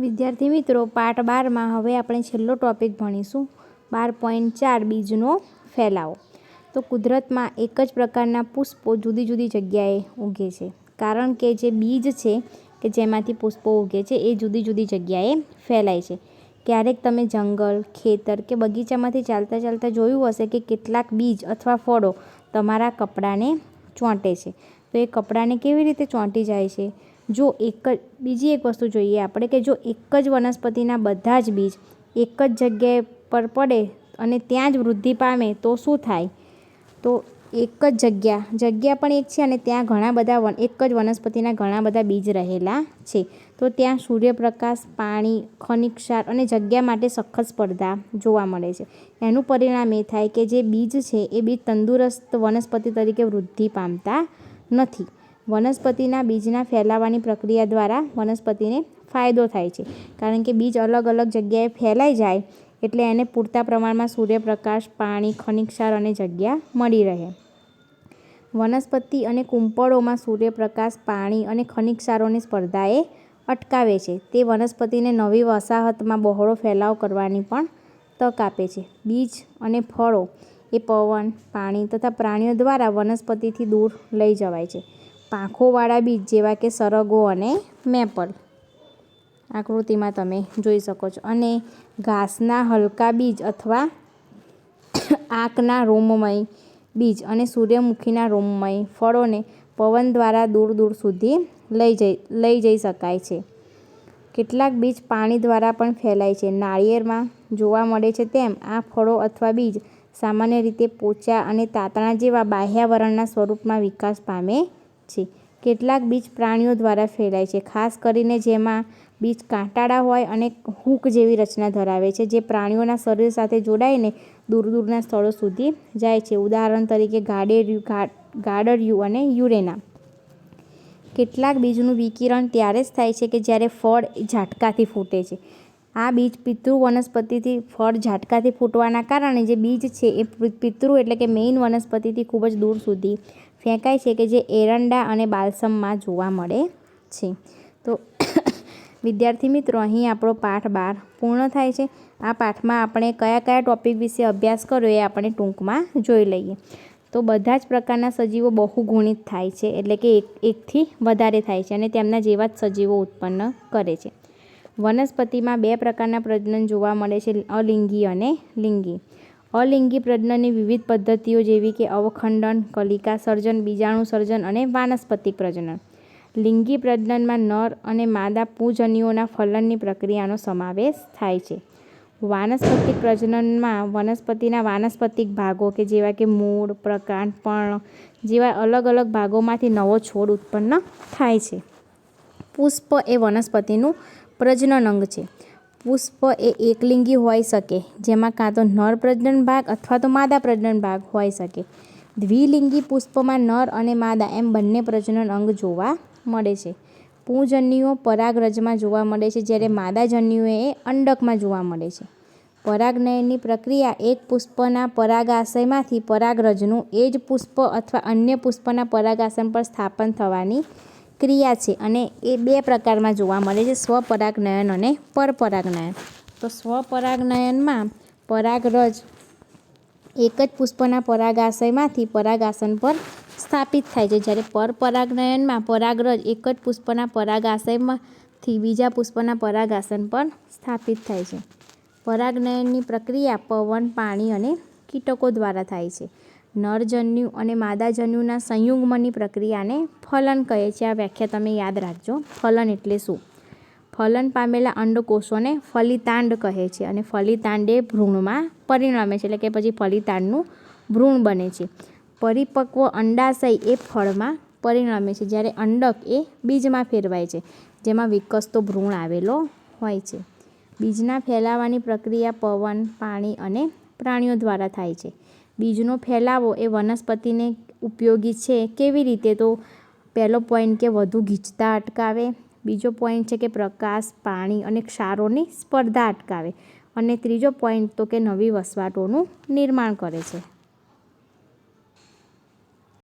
વિદ્યાર્થી મિત્રો, પાઠ બારમાં હવે આપણે છેલ્લો ટોપિક ભણીશું. બાર પોઈન્ટ ચાર બીજનો ફેલાવો. તો કુદરતમાં એક જ પ્રકારના પુષ્પો જુદી જુદી જગ્યાએ ઉગે છે. કારણ કે જે બીજ છે કે જેમાંથી પુષ્પો ઉગે છે, એ જુદી જુદી જગ્યાએ ફેલાય છે. ક્યારેક તમે જંગલ, ખેતર કે બગીચામાંથી ચાલતા ચાલતા જોયું હશે કે કેટલાક બીજ અથવા ફળો તમારા કપડાને ચોંટે છે. તો એ કપડાને કેવી રીતે ચોંટી જાય છે? જો એક જ, બીજી એક વસ્તુ જોઈએ આપણે કે જો એક જ વનસ્પતિના બધા જ બીજ એક જ જગ્યાએ પર પડે અને ત્યાં જ વૃદ્ધિ પામે તો શું થાય? તો એક જ જગ્યા જગ્યા પણ એક છે અને ત્યાં ઘણા બધા વન, એક જ વનસ્પતિના ઘણા બધા બીજ રહેલા છે. તો ત્યાં સૂર્યપ્રકાશ, પાણી, ખનિજ ક્ષાર અને જગ્યા માટે સખત સ્પર્ધા જોવા મળે છે. એનું પરિણામ એ થાય કે જે બીજ છે એ બીજ તંદુરસ્ત વનસ્પતિ તરીકે વૃદ્ધિ પામતા નથી. વનસ્પતિના બીજના ફેલાવાની પ્રક્રિયા દ્વારા વનસ્પતિને ફાયદો થાય છે. કારણ કે બીજ અલગ અલગ જગ્યાએ ફેલાઈ જાય એટલે એને પૂરતા પ્રમાણમાં સૂર્યપ્રકાશ, પાણી, ખનિજ ક્ષાર અને જગ્યા મળી રહે. વનસ્પતિ અને કુંપળોમાં સૂર્યપ્રકાશ, પાણી અને ખનિજ ક્ષારોની સ્પર્ધાએ અટકાવે છે. તે વનસ્પતિને નવી વસાહતમાં બહોળો ફેલાવ કરવાની પણ તક આપે છે. બીજ અને ફળો એ પવન, પાણી તથા પ્રાણીઓ દ્વારા વનસ્પતિથી દૂર લઈ જવાય છે. પાંખોવાળા બીજ જેવા કે સરગો અને મેપલ આકૃતિમાં તમે જોઈ શકો છો. અને ઘાસના હલકા બીજ અથવા આંકના રોમમય બીજ અને સૂર્યમુખીના રોમમય ફળોને પવન દ્વારા દૂર દૂર સુધી લઈ જઈ લઈ જઈ શકાય છે. કેટલાક બીજ પાણી દ્વારા પણ ફેલાય છે. નાળિયેરમાં જોવા મળે છે તેમ આ ફળો અથવા બીજ સામાન્ય રીતે પોચા અને તાતણા જેવા બાહ્યાવરણના સ્વરૂપમાં વિકાસ પામે છે. કેટલાક બીજ પ્રાણીઓ દ્વારા ફેલાય છે, ખાસ કરીને જેમાં બીજ કાંટાળા હોય અને હૂક જેવી રચના ધરાવે છે, જે પ્રાણીઓના શરીર સાથે જોડાઈને દૂર દૂરના સ્થળો સુધી જાય છે. ઉદાહરણ તરીકે ગાડેર્યું ગાડરિયું અને યુરેના. કેટલાક બીજનું વિકિરણ ત્યારે જ થાય છે કે જ્યારે ફળ ઝાટકાથી ફૂટે છે. આ બીજ પિતૃ વનસ્પતિથી ફળ ઝાટકાથી ફૂટવાના કારણે જે બીજ છે એ પિતૃ એટલે કે મેઇન વનસ્પતિથી ખૂબ જ દૂર સુધી ફેંકાય છે કે જે એરંડા અને બાલસમમાં જોવા મળે છે. તો વિદ્યાર્થી મિત્રો, અહીં આપણો પાઠ બાર પૂર્ણ થાય છે. આ પાઠમાં આપણે કયા કયા ટોપિક વિશે અભ્યાસ કર્યો એ આપણે ટૂંકમાં જોઈ લઈએ. તો બધા જ પ્રકારના સજીવો બહુગુણિત થાય છે, એટલે કે એક, એકથી વધારે થાય છે અને તેમના જેવા જ સજીવો ઉત્પન્ન કરે છે. વનસ્પતિમાં બે પ્રકારના પ્રજનન જોવા મળે છે, અલિંગી અને લિંગી. અલિંગી પ્રજનનની વિવિધ પદ્ધતિઓ જેવી કે અવખંડન, કલિકા સર્જન, બીજાણુ સર્જન અને વાનસ્પતિક પ્રજનન. લિંગી પ્રજનનમાં નર અને માદા પૂજન્યુઓના ફલનની પ્રક્રિયાનો સમાવેશ થાય છે. વાનસ્પતિક પ્રજનનમાં વનસ્પતિના વાનસ્પતિક ભાગો કે જેવા કે મૂળ, પ્રકાંડ, પર્ણ જેવા અલગ અલગ ભાગોમાંથી નવો છોડ ઉત્પન્ન થાય છે. પુષ્પ એ વનસ્પતિનું પ્રજનન અંગ છે. પુષ્પ એ એકલિંગી હોઈ શકે, જેમાં કાં તો નર પ્રજનન ભાગ અથવા તો માદા પ્રજનન ભાગ હોઈ શકે. દ્વિલિંગી પુષ્પમાં નર અને માદા એમ બંને પ્રજનન અંગ જોવા મળે છે. પૂજન્યુઓ પરાગરજમાં જોવા મળે છે, જ્યારે માદાજન્યુઓ એ અંડકમાં જોવા મળે છે. પરાગનયનની પ્રક્રિયા એક પુષ્પના પરાગાશયમાંથી પરાગરજનું એ જ પુષ્પ અથવા અન્ય પુષ્પના પરાગાસન પર સ્થાપન થવાની ક્રિયા છે અને એ બે પ્રકારમાં જોવા મળે છે. સ્વપરાગનયન અને પરપરાગનયન. તો સ્વપરાગનયનમાં પરાગરજ એક જ પુષ્પના પરાગાશયમાંથી પરાગાસન પર સ્થાપિત થાય છે. જ્યારે પરપરાગનયનમાં પરાગરજ એક જ પુષ્પના પરાગાશયમાંથી બીજા પુષ્પના પરાગાસન પર સ્થાપિત થાય છે. પરાગનયનની પ્રક્રિયા પવન, પાણી અને કીટકો દ્વારા થાય છે. નરજન્યુ અને માદાજન્યુના સંયુગ્મની પ્રક્રિયાને ફલન કહે છે. આ વ્યાખ્યા તમે યાદ રાખજો. ફલન એટલે શું? ફલન પામેલા અંડકોષોને ફલિતાંડ કહે છે અને ફલિતાંડ ભ્રૂણમાં પરિણમે છે એટલે કે પછી ફલિતાંડનું ભ્રૂણ બને છે. પરિપક્વ અંડાશય એ ફળમાં પરિણમે છે જ્યારે અંડક એ બીજમાં ફેરવાય છે, જેમાં વિકસતો ભ્રૂણ આવેલો હોય છે. બીજના ફેલાવાની પ્રક્રિયા પવન, પાણી અને પ્રાણીઓ દ્વારા થાય છે. બીજનો ફેલાવો એ વનસ્પતિને ઉપયોગી છે. કેવી રીતે? તો પહેલો પોઈન્ટ કે વધુ ગીચતા અટકાવે. બીજો પોઈન્ટ છે કે પ્રકાશ, પાણી અને ક્ષારોની સ્પર્ધા અટકાવે. અને ત્રીજો પોઈન્ટ તો કે નવી વસવાટોનું નિર્માણ કરે છે.